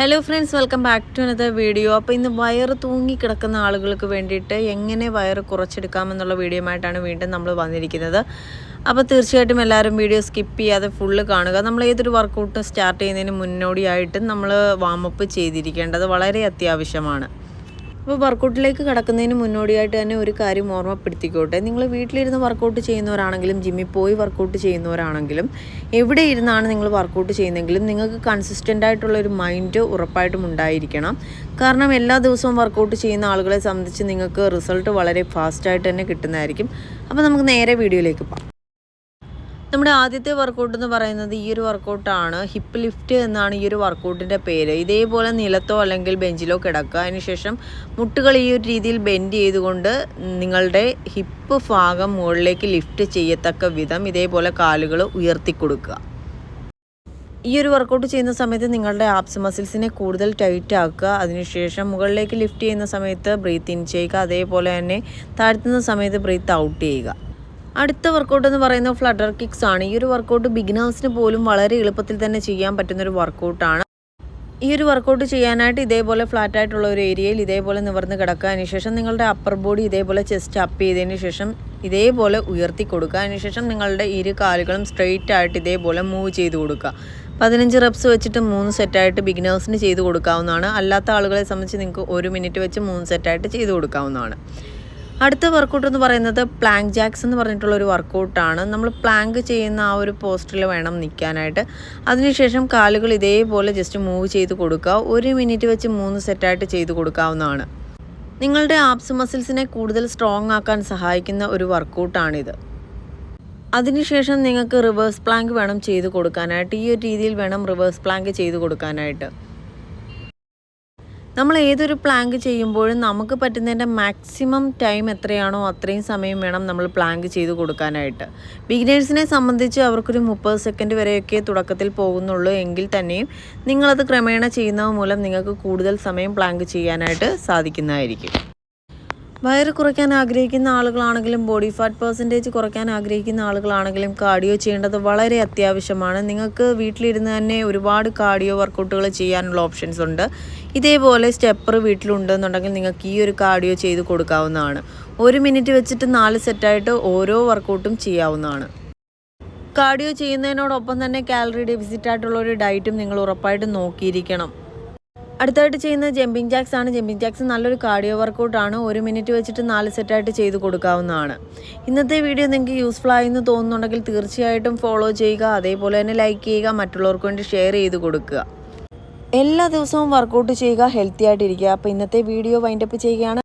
Hello friends welcome back to another video അപ്പോൾ ഇന്ന് വയറ് തൂങ്ങി കിടക്കുന്ന ആളുകൾക്ക് വേണ്ടിയിട്ട് എങ്ങനെ വയറ് കുറച്ചെടുക്കാമെന്നുള്ള വീഡിയോയുമായിട്ടാണ് വീണ്ടും നമ്മൾ വന്നിരിക്കുന്നത്. അപ്പോൾ തീർച്ചയായിട്ടും എല്ലാവരും വീഡിയോ സ്കിപ്പ് ചെയ്യാതെ ഫുള്ള് കാണുക. നമ്മൾ ഏതൊരു വർക്കൗട്ടും സ്റ്റാർട്ട് ചെയ്യുന്നതിന് മുന്നോടിയായിട്ടും നമ്മൾ വാമപ്പ് ചെയ്തിരിക്കേണ്ടത് വളരെ അത്യാവശ്യമാണ്. അപ്പോൾ വർക്കൗട്ടിലേക്ക് കടക്കുന്നതിന് മുന്നോടിയായിട്ട് തന്നെ ഒരു കാര്യം ഓർമ്മപ്പെടുത്തിക്കോട്ടെ. നിങ്ങൾ വീട്ടിലിരുന്ന് വർക്കൗട്ട് ചെയ്യുന്നവരാണെങ്കിലും ജിമ്മിൽ പോയി വർക്കൗട്ട് ചെയ്യുന്നവരാണെങ്കിലും എവിടെ ഇരുന്നാണ് നിങ്ങൾ വർക്കൗട്ട് ചെയ്യുന്നതെങ്കിലും നിങ്ങൾക്ക് കൺസിസ്റ്റന്റ് ആയിട്ടുള്ള ഒരു മൈൻഡ് ഉറപ്പായിട്ടും ഉണ്ടായിരിക്കണം. കാരണം എല്ലാ ദിവസവും വർക്കൗട്ട് ചെയ്യുന്ന ആളുകളെ സംബന്ധിച്ച് നിങ്ങൾക്ക് റിസൾട്ട് വളരെ ഫാസ്റ്റായിട്ട് തന്നെ കിട്ടുന്നതായിരിക്കും. അപ്പോൾ നമുക്ക് നേരെ വീഡിയോയിലേക്ക് പോകാം. നമ്മുടെ ആദ്യത്തെ വർക്കൗട്ട് എന്ന് പറയുന്നത് ഈ ഒരു വർക്കൗട്ടാണ് ഹിപ്പ് ലിഫ്റ്റ് എന്നാണ് ഈ ഒരു വർക്കൗട്ടിന്റെ പേര്. ഇതേപോലെ നിലത്തോ അല്ലെങ്കിൽ ബെഞ്ചിലോ കിടക്കുക. അതിനുശേഷം മുട്ടുകൾ ഈ ഒരു രീതിയിൽ ബെൻഡ് ചെയ്തുകൊണ്ട് നിങ്ങളുടെ ഹിപ്പ് ഭാഗം മുകളിലേക്ക് ലിഫ്റ്റ് ചെയ്യത്തക്ക വിധം ഇതേപോലെ കാലുകൾ ഉയർത്തി കൊടുക്കുക. ഈ ഒരു വർക്കൗട്ട് ചെയ്യുന്ന സമയത്ത് നിങ്ങളുടെ ആപ്സ് മസിൽസിനെ കൂടുതൽ ടൈറ്റ് ആക്കുക. അതിനുശേഷം മുകളിലേക്ക് ലിഫ്റ്റ് ചെയ്യുന്ന സമയത്ത് ബ്രീത്ത് ഇൻ ചെയ്യുക. അതേപോലെ തന്നെ താഴ്ത്തുന്ന സമയത്ത് ബ്രീത്ത് ഔട്ട് ചെയ്യുക. അടുത്ത വർക്കൗട്ട് എന്ന് പറയുന്നത് ഫ്ലഡർ കിക്സ് ആണ്. ഈ ഒരു വർക്കൗട്ട് ബിഗിനേഴ്സിന് പോലും വളരെ എളുപ്പത്തിൽ തന്നെ ചെയ്യാൻ പറ്റുന്ന ഒരു വർക്കൗട്ടാണ് ഈ ഒരു വർക്കൗട്ട് ചെയ്യാനായിട്ട് ഇതേപോലെ ഫ്ലാറ്റ് ആയിട്ടുള്ള ഒരു ഏരിയയിൽ ഇതേപോലെ നിവർന്ന് കിടക്കുക. അതിനുശേഷം നിങ്ങളുടെ അപ്പർ ബോഡി ഇതേപോലെ ചെസ്റ്റ് അപ്പ് ചെയ്തതിന് ശേഷം ഇതേപോലെ ഉയർത്തി കൊടുക്കുക. അതിനുശേഷം നിങ്ങളുടെ ഇരു കാലുകളും സ്ട്രെയിറ്റ് ആയിട്ട് ഇതേപോലെ മൂവ് ചെയ്ത് കൊടുക്കുക. പതിനഞ്ച് റെപ്സ് വെച്ചിട്ട് മൂന്ന് സെറ്റായിട്ട് ബിഗിനേഴ്സിന് ചെയ്ത് കൊടുക്കാവുന്നതാണ്. അല്ലാത്ത ആളുകളെ സംബന്ധിച്ച് നിങ്ങൾക്ക് ഒരു മിനിറ്റ് വെച്ച് മൂന്ന് സെറ്റായിട്ട് ചെയ്ത് കൊടുക്കാവുന്നതാണ്. അടുത്ത വർക്കൗട്ട് എന്ന് പറയുന്നത് പ്ലാങ്ക് ജാക്സ് എന്ന് പറഞ്ഞിട്ടുള്ള ഒരു വർക്കൗട്ടാണ് നമ്മൾ പ്ലാങ്ക് ചെയ്യുന്ന ആ ഒരു പോസ്റ്റിൽ വേണം നിൽക്കാനായിട്ട്. അതിനുശേഷം കാലുകൾ ഇതേപോലെ ജസ്റ്റ് മൂവ് ചെയ്ത് കൊടുക്കുക. ഒരു മിനിറ്റ് വെച്ച് മൂന്ന് സെറ്റായിട്ട് ചെയ്ത് കൊടുക്കാവുന്നതാണ്. നിങ്ങളുടെ ആപ്സ് മസിൽസിനെ കൂടുതൽ സ്ട്രോങ് ആക്കാൻ സഹായിക്കുന്ന ഒരു വർക്കൗട്ടാണിത് അതിനുശേഷം നിങ്ങൾക്ക് റിവേഴ്സ് പ്ലാങ്ക് വേണം ചെയ്ത് കൊടുക്കാനായിട്ട്. ഈ ഒരു രീതിയിൽ വേണം റിവേഴ്സ് പ്ലാങ്ക് ചെയ്ത് കൊടുക്കാനായിട്ട്. നമ്മൾ ഏതൊരു പ്ലാങ്ക് ചെയ്യുമ്പോഴും നമുക്ക് പറ്റുന്നതിന്റെ മാക്സിമം ടൈം എത്രയാണോ അത്രയും സമയം വേണം നമ്മൾ പ്ലാങ്ക് ചെയ്ത് കൊടുക്കാനായിട്ട്. ബിഗിനേഴ്സിനെ സംബന്ധിച്ച് അവർക്കൊരു മുപ്പത് സെക്കൻഡ് വരെയൊക്കെ തുടക്കത്തിൽ പോകുന്നുള്ളൂ എങ്കിൽ തന്നെയും നിങ്ങളത് ക്രമേണ ചെയ്യുന്നത് മൂലം നിങ്ങൾക്ക് കൂടുതൽ സമയം പ്ലാങ്ക് ചെയ്യാനായിട്ട് സാധിക്കുന്നതായിരിക്കും. വയറ് കുറയ്ക്കാൻ ആഗ്രഹിക്കുന്ന ആളുകളാണെങ്കിലും ബോഡി ഫാറ്റ് പെർസെന്റേജ് കുറയ്ക്കാൻ ആഗ്രഹിക്കുന്ന ആളുകളാണെങ്കിലും കാർഡിയോ ചെയ്യേണ്ടത് വളരെ അത്യാവശ്യമാണ്. നിങ്ങൾക്ക് വീട്ടിലിരുന്ന് തന്നെ ഒരുപാട് കാർഡിയോ വർക്കൗട്ടുകൾ ചെയ്യാനുള്ള ഓപ്ഷൻസ് ഉണ്ട്. ഇതേപോലെ സ്റ്റെപ്പർ വീട്ടിലുണ്ടെന്നുണ്ടെങ്കിൽ നിങ്ങൾക്ക് ഈ ഒരു കാർഡിയോ ചെയ്ത് കൊടുക്കാവുന്നതാണ്. ഒരു മിനിറ്റ് വെച്ചിട്ട് നാല് സെറ്റായിട്ട് ഓരോ വർക്കൗട്ടും ചെയ്യാവുന്നതാണ്. കാർഡിയോ ചെയ്യുന്നതിനോടൊപ്പം തന്നെ കാലറി ഡെഫിസിറ്റ് ആയിട്ടുള്ള ഒരു ഡയറ്റും നിങ്ങൾ ഉറപ്പായിട്ടും നോക്കിയിരിക്കണം. അടുത്തായിട്ട് ചെയ്യുന്ന ജമ്പിങ് ജാക്സ് ആണ്. ജമ്പിങ് ജാക്സ് നല്ലൊരു കാർഡിയോ വർക്കൗട്ടാണ് ഒരു മിനിറ്റ് വെച്ചിട്ട് നാല് സെറ്റായിട്ട് ചെയ്ത് കൊടുക്കാവുന്നതാണ്. ഇന്നത്തെ വീഡിയോ നിങ്ങൾക്ക് യൂസ്ഫുൾ ആയെന്ന് തോന്നുന്നുണ്ടെങ്കിൽ തീർച്ചയായിട്ടും ഫോളോ ചെയ്യുക. അതേപോലെ തന്നെ ലൈക്ക് ചെയ്യുക. മറ്റുള്ളവർക്ക് വേണ്ടി ഷെയർ ചെയ്ത് കൊടുക്കുക. എല്ലാ ദിവസവും വർക്കൗട്ട് ചെയ്യുക. ഹെൽത്തി ആയിട്ടിരിക്കുക അപ്പോൾ ഇന്നത്തെ വീഡിയോ വൈൻഡപ്പ് ചെയ്യുകയാണ്.